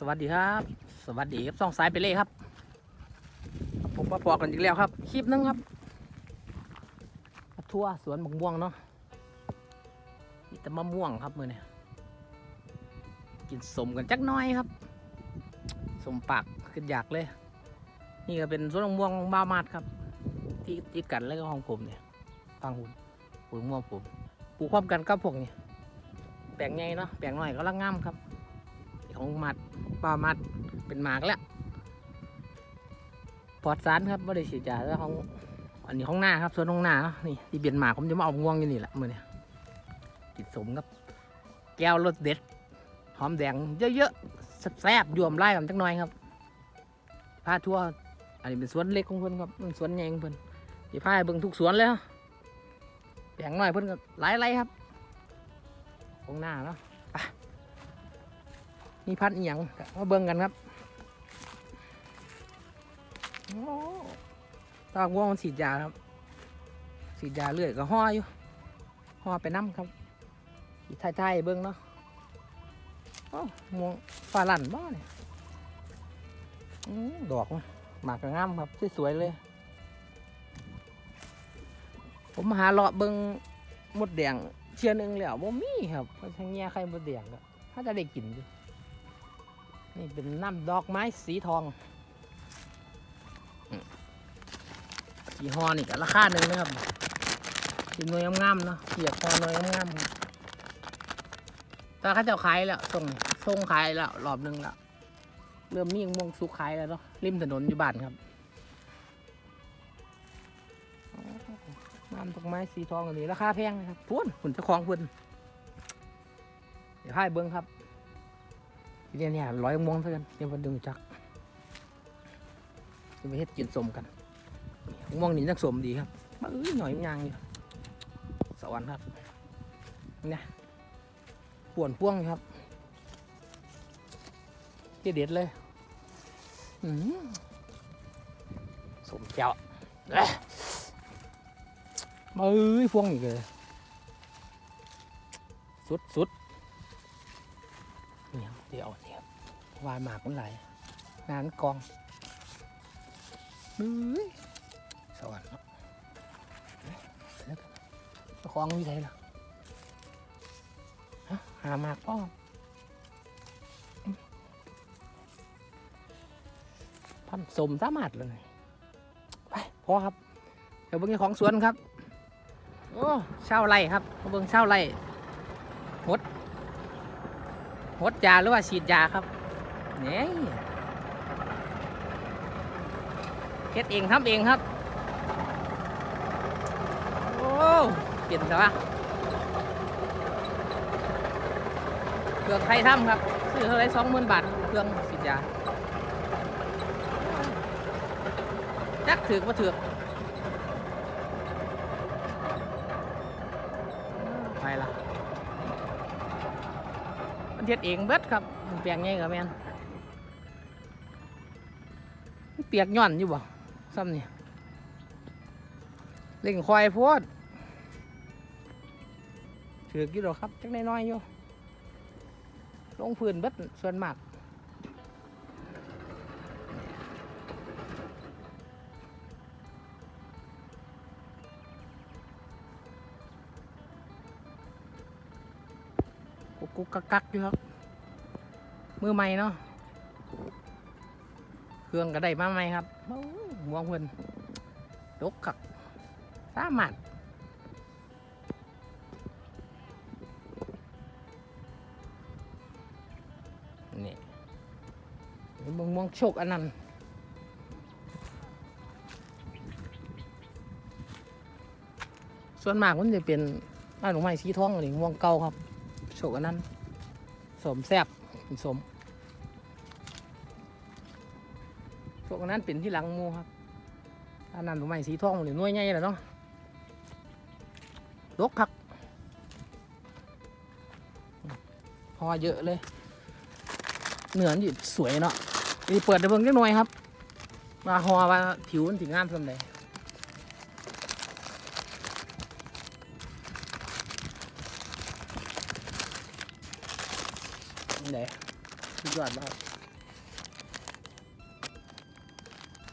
สวัสดีครับ สวัสดีครับสองสายไปเลยครับ ผมมาปอกกันอีกแล้วครับคลิปนึงครับทั่วสวนมะม่วงเนาะมีแต่มะม่วงครับมือเนี่ยกินสมกันจักน้อยครับสมปากขึ้นอยากเลย นี่ก็เป็นสวนมะม่วงบ้ามาดครับ ที่ที่กันแล้วก็ของผมเนี่ยฟังหุ่นหุ่นม่วงผมปลูกพร้อมกันกับพวกนี้แปลงใหญ่เนาะแปลงน้อยก็ลังงามครับ ของมัดปลามัดเป็นหมากแล้วปอดสารครับไม่ได้ฉีดยาแล้วของอันนี้ของหน้าครับส่วนของหน้าเนาะนี่ที่เบียนหมากผมจะมาเอาง่วงอยู่นี่แหละมือเนี่ยกินสมครับ แก้วรสเด็ดหอมแดงเยอะๆแซ่บๆยวมไล่กันจักหน่อยครับพาทั่วอันนี้เป็นสวนเล็กของเพิ่อนครับสวนใหญ่ของเพิ่อนที่พาเบิ่งทุกสวนเลยเนาะแปลงน้อยเพิ่อนก็หลายไรครับของหน้าเนาะ มีพันธุ์อีหยังมาเบิ่งกันครับโอ้ตากวงมันฉีดยาครับฉีดยาเรื่อยก็ห่ออยู่ห่อไปน้ำครับอีไทยๆเบิ่งเนาะโอ้มวงฟ้าลั่นบ่เนี่ยดอกมันหมากก็งามครับสวยๆเลย ผมมาหาเลาะเบิ่งมดแดงเชียหนึงแล้วบ่มีครับเพราะทางเงี้ยใครมดแดงก็ถ้าจะได้กินอยู่ นี่เป็นน้ำดอกไม้สีทองสีฮอนี่ก็ราคาหนึ่งนะครับสีหน่วยงามๆเนาะเกียบฮอนวยงามๆต่เขาเจะขายแล้วส่งส่งขายแล้วรอบหนึ่งแล้วเริ่มมีม่งสุกขายแล้วเนาะริมถนนอยู่บ้านครับน้ำดอกไม้สีทองอันนี้ราคาแพงนะครับพุ่นคุณเจ้าของพุ่นเดี๋ยวให้เบิ้งครับ ทีนี้เนี่ยร้อยม่วงเท่ากันเดี๋ยวมาดึงจักจะไปเฮ็ดกินสมกันม่วงนี่นักสมดีครับมาเอ้ยหน่อยยางอยู่สวรรค์ครับเนี่ยป่วนพ่วงครับจีเด็ดเลยอืมสมเจ้ามาเอ้ยพ่วงอีกเลยสุดสุดเนี่ยเดี๋ยวเนี่ยว วายหมากมันไหลนานกองเฮ้ยสวรรค์เนาะแล้วก็คลองวิไสล่ะฮะหาหมากพ่อพันสมสามารถเลยไปพอครับ เดี๋ยวเบิ่งเจ้ของสวนครับ โอ้เช่าไรครับเบิ่งเช่าไรหดหดยาหรือว่าฉีดยาครับ นี่ยเฮ็ดเองทำเองครับ โอ้เปลี่ยนแต่ว่าเครื่องไทยทำครับ ซื้อเท่าไรสองหมื่นบาทเครื่องฉีดยาจักถือกมาถือกไปละมันเฮ็ดเองเบิดครับมันเปียกไงกับแมน เปียกย่อนอยู่บ่ซ้ำนี่เล่งควายโพดถือกอยู่ดอกครับจักน้อยๆอยู่ลงพื้นเบิดส่วนมากกุกกุกกักกักอยู่ครับ มือใหม่เนาะ รื่อง ก็ได้มาใหม่ครับโอ้ยมองเพิ่นดกคักสามารถนี่มองมองโชคอันนั้นส่วนมากมันจะเป็นร้านดอกไม้สีทองหรือม่วงเก่าครับโชคอันนั้นสมแซบสม วกนั้นเป็นที่หลังมูครับอันนั้นถูกไหมสีทองหรือน่วยใหญ่แหละเนาะลกคักพอเยอะเลย เหนือนี่สวยเนาะนี่เปิดได้เบิ่งนิดหน่อยครับ มาหอว่าผิวมันถึงงามสำใดนี่ไหนสุดยอดมาก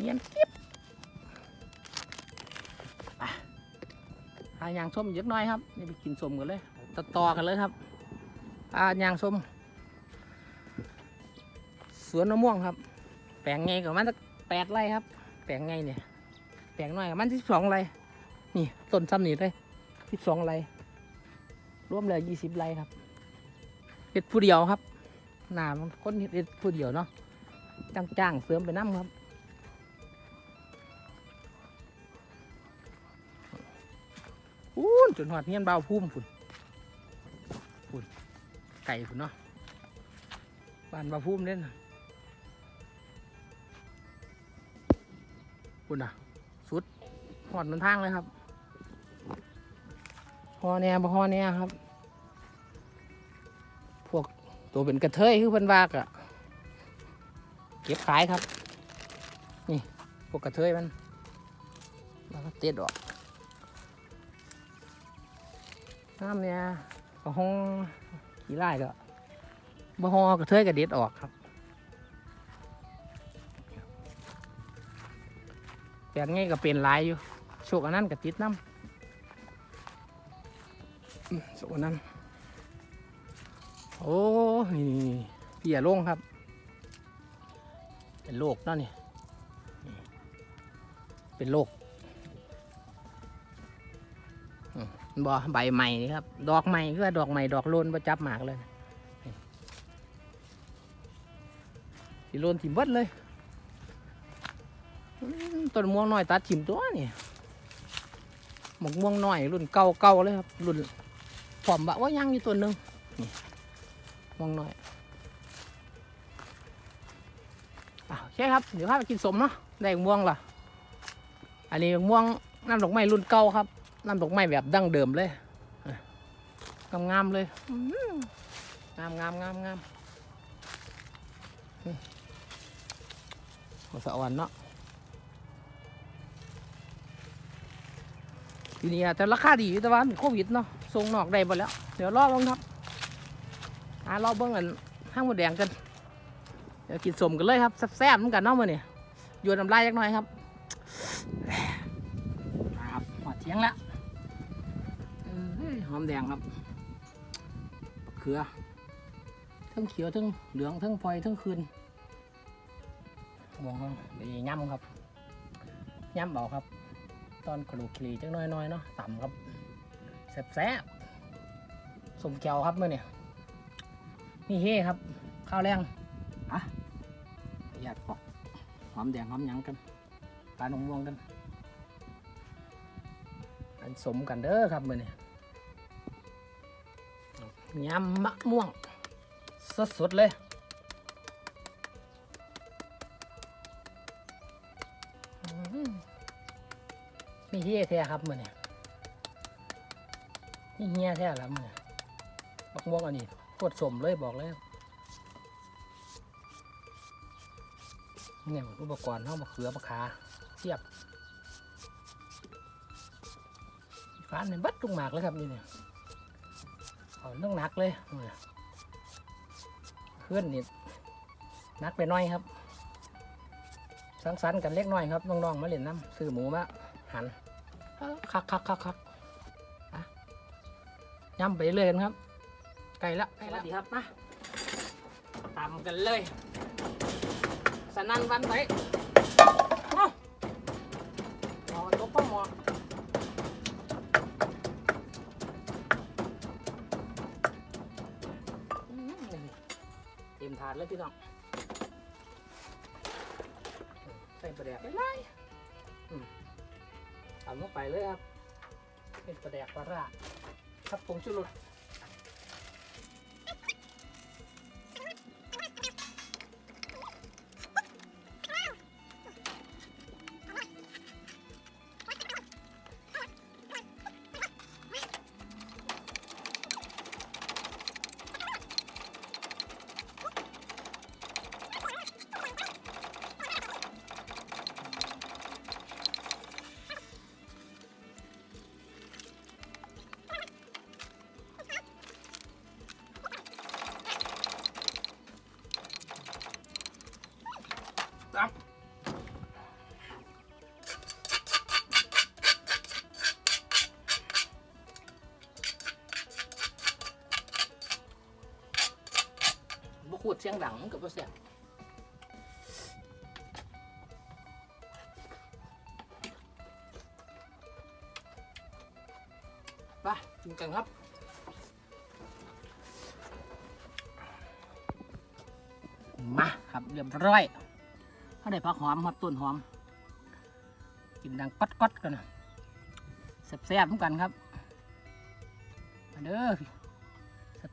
เงียนกิ๊บไปหายางส้มเยอะน้อยครับนี่ไปกินส้มกันเลยต่อต่อกันเลยครับอายางส้มสวนมะม่วงครับ แปลงไงกับมันสักแปดไร่ครับ แปลงไงเนี่ยแปลงน้อยกับมันที่สองไร่นี่ต้นซ้ำนี่เลยที่สองไร่รวมเลยยี่สิบไร่ครับเฮ็ดผู้เดียวครับหนามันคนเฮ็ดผู้เดียวเนาะจางจ้างๆเสริมไปน้ำครับ จนหอดเฮียนเบาพุ่มพุ่นพุ่นไก่พุ่นเนาะบ้านเบาพุ่มเล่นน่ะพุ่นอะสุดหอดมันทางเลยครับฮอแน่บ่ฮอแน่ครับ พวกตัวเป็นกระเทยคือเพิ่นว่ากะเก็บขายครับ นี่พวกกระเทยมันแล้วก็เต็ดอก น้ำเนี่ยก็ห้องขี้ไล่ก็บ่ฮอกระเทยกระเด็ดออกครับแปลงไงก็เป็นลายอยู่โชคอันนั้นก็ติดน้ำโชคอันนั้น โอ้นี่เพียลงครับ เป็นโรคนาะนี่นี่เป็นโรค บ่ใบใหม่นี่ครับ ดอกใหม่คือดอกใหม่ดอกโลนประจับหมากเลยนี่สิโลนถิ่มเบิดเลยต้นม่วงน้อยตัดถิ่มตัวนี่หมกม่วงน้อยรุ่นเก่าเก่าเลยครับ รุ่นผอมบะว่ายังอยู่ตัวหนึ่งนี่ม่วงน้อยอะโอเคครับ เดี๋ยวพาไปกินสมเนาะได้ม่วงล่ะ อันนี้ม่วงน้ำดอกไม้รุ่นเก่าครับ น้ำดอกไม้แบบดั้งเดิมเลยงามงามๆเลยงามงามงามงามอืมหัวสะอ่อนเนาะทีนี้อาจจะราคาดีอยู่แต่ว่ามันโควิดเนาะส่งนอกได้หมดแล้ว เดี๋ยวรอบ้างครับหารอเบิ้งกันห้างหมดแดงกันเดี๋ยวกินสมกันเลยครับแซ่บๆเหมือนกันเนาะมื่อนี่โยนน้ำลายจักหน่อยครับครับหอดเทียงแล้ว หอมแดงครับบักเขือทั้งเขียวทั้งเหลืองทั้งพลอยทั้งคืนมองเขาไปย่ำครับย่ำเบาครับ ตอนขลุกคลีจังน้อยๆเนาะต่ำครับแซ่บๆสมแก้วครับเมื่อเนี่ยนี่เฮ้ครับ ข้าวแรงอะอยากปอกหอมแดงหอมหยังกันปลาหนมม่วงกัน อันสมกันเด้อครับมื่อนี้ยำมะม่วงสดๆเลยมีเฮียแท้ครับมือนี้นี่เฮียแท้แล้วมื่อนี้มะม่วงอันนี้โคตรสมเลยบอกเลยเนี่ยอุปกรณ์ห้องมะเขือมะขาเทียบฟ้าเนี่ยบัดลงหมากเลยครับนี่เนี่ย เอาเรื่องหนักเลยเนี่ยเคลื่อนนี่หนักไปหน้อยครับ สังสรรค์กันเล็กน้อยครับน้องๆมาเล่นน้ำซื้อหมูมาหันคักคักคักคักย่ำไปเรื่อยกันครับ ไก่ละไก่ละดีครับมาตำกันเลย สนั่นวันไห เต็มถาดเลยพี่น้องใส่ปลาแดกไปไล่อืมเอาลงไปเลยครับ เป็นปลาแดกปลาร่าครับผงชูรส เสียงดังมันกับว่าแซ่บไปกินกันครับมาครับเรียบร้อยเขาได้ผักหอมครับต้นหอม กินดังก๊อดก๊อดๆกันนะแซ่บๆเหมือนกันครับมาเด้อ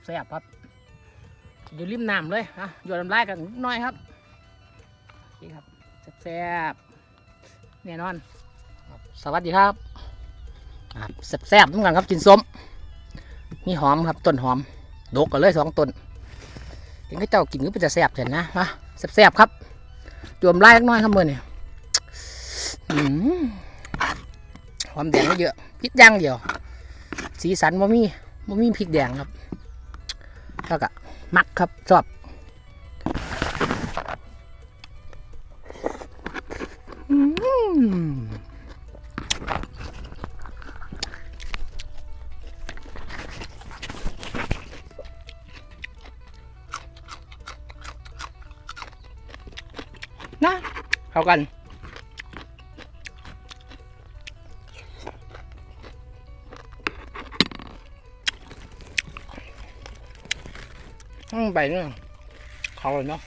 แซ่บๆครับ อยู่ริมน้ำเลยอะหยดน้ำลายกันนิดหน่อยครับโอเครับแซ่บๆแน่นอน สวัสดีครับครับแซ่บๆเหมือนกันครับกินส้มมีหอมครับต้นหอมดกกันเลยสองต้นเห็นเขาเจ้ากินก็เป็นจะแซ่บเห็นนะมาแซ่บๆครับจวมไล่เล็กน้อยครับมือนี่อืมความแดงไม่เยอะพริกย่างเดียว สีสันบ่มีบ่มีพริกแดงครับแล้วก็ มักครับ ชอบ นะ เข้ากัน อืมไปเนี่ยเขาเลยเนาะ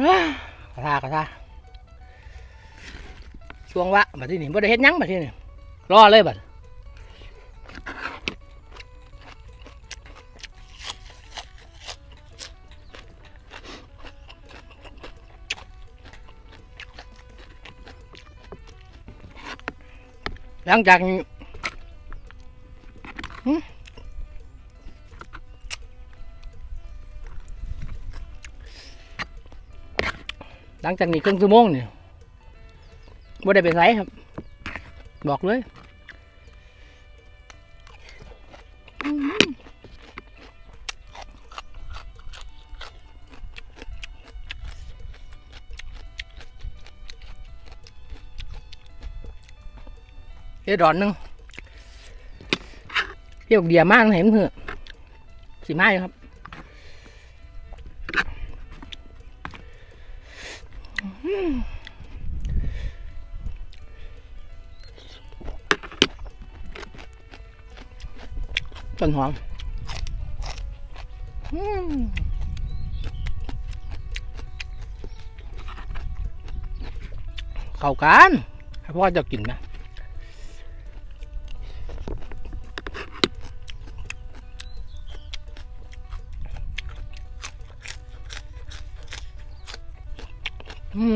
อ้ากระทากระทาช่วงวะมาที่นี่บ่ได้เฮ็ดยังมาที่นี่รอเลยบัด หลังจากนี้หึหลังจากนี้ครึ่งชั่วโมงเนี่ยบ่ได้ไปไสครับ บอกเลย ดอนหนึงเที่ยวเดียมากเห็นเถอะสีไม้ครับต้นหอมอืมเข้ากันให้พ่อจะกินนะ ส่วน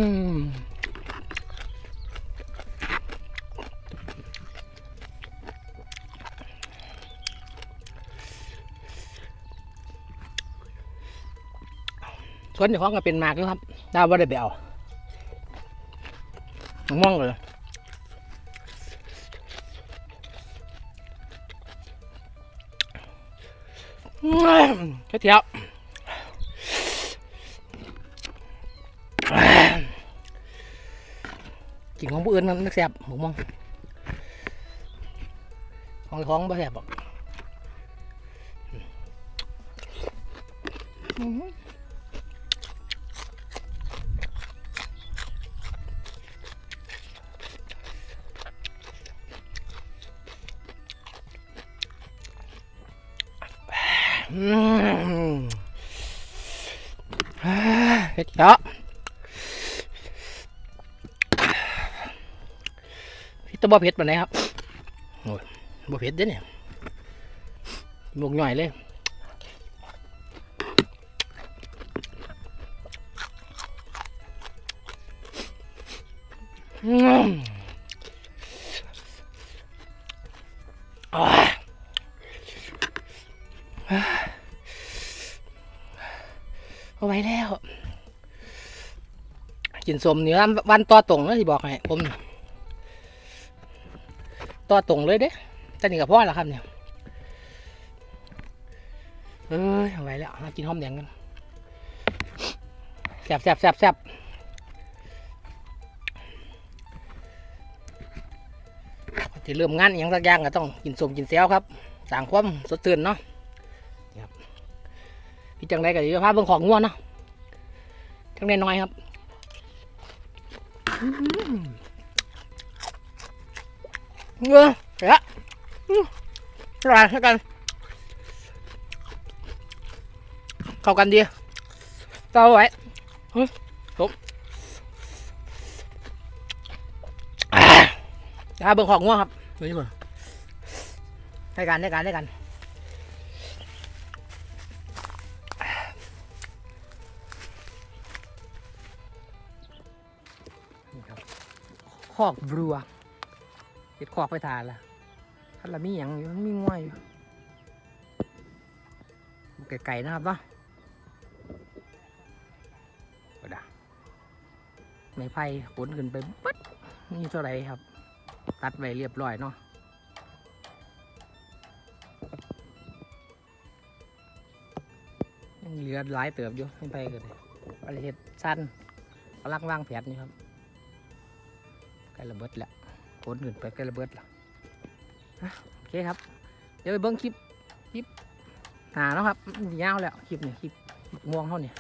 เจ้าของก็เป็นมากอยู่ครับ ดาวบ่าได้ไปเอาม่วงเลยอืมเที่ยว กินของผู้อื่นมันแซ่บหมูม่วงของของไม่แซ่บอกอือืมเฮ็ดเยอะ พี่ตะบ่เผ็ดปานไหนครับโอ้ยบ่เผ็ดเด้เนี่ยหมกหน่อยเลยอืมอ่าเอาไว้แล้ว กินสมเนื้อวันต่อตรงเลยที่บอกให้ผม ต่อตรงเลยเด้จะนี่กับพ่อแล้วครับเนี่ยเอ้ยเอาไว้แล้วมากินหอมแดงกันแซ่บแซ่บแซ่บแซ่บขอเจที่เริ่มงานอย่างสักอย่างก็ต้องกินสมกินแซวครับสร้างความสดชื่นเนาะนี่ครับพี่จังไรก็จะพาเบิ่งของง่วนเนาะจังไรน้อยครับ เงือเดี๋ยวอื้ออร่อยเท่ากัน เข้ากันดีเก้าไว้เฮ้ยผมจะเบิ่งของง่วงครับนี่มาให้กันให้กันให้กันนี่ครับคอกบลัว เห็ดคอกไปทานละท่านละมีอย่างอยู่มันมีง่วยอยู่ไก่ๆนะครับเนาะก็ได้ไม้ไผ่ขนขึ้นไปปั๊ดนี่เท่าไหรครับ ตัดไว้เรียบร้อยเนาะยังเหลือหลายเติบอยู่ไม้ไผ่ก็เลยอะไรเห็ดสั้นกำลังวางแผนอยู่ครับใกล้ระเบิดแล้ว ขนขึ้นไปใกล้ระเบิดแล้วอะโอเคครับ เดี๋ยวไปเบิ้งคลิปคลิปหาแล้วครับยาวแล้วคลิปเนี้คลิปม่วงเท่านี้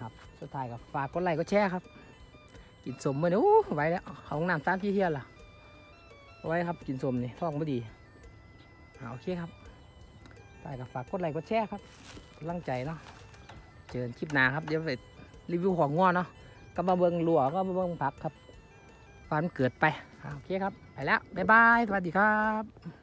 ครับสุดท้ายกับฝากกดไลค์กดแชร์ครับ กินสมมื่อนี้โอ้ไว้แล้วเขาห้องน้ำตามที่เที่ยล่ะเอไว้ครับกินสมนี่ท้องไม่ดีโอเคครับไปกับฝากกดไลค์กดแชร์ครับกำลังใจเนาะเจอกันคลิปหน้าครับเดี๋ยวไปรีวิวของง้อเนาะก็มาเบิ้งลัวก็มาเบิ้งผักครับฟันเกิดไป โอเคครับ ไปแล้ว บ๊ายบาย สวัสดีครับ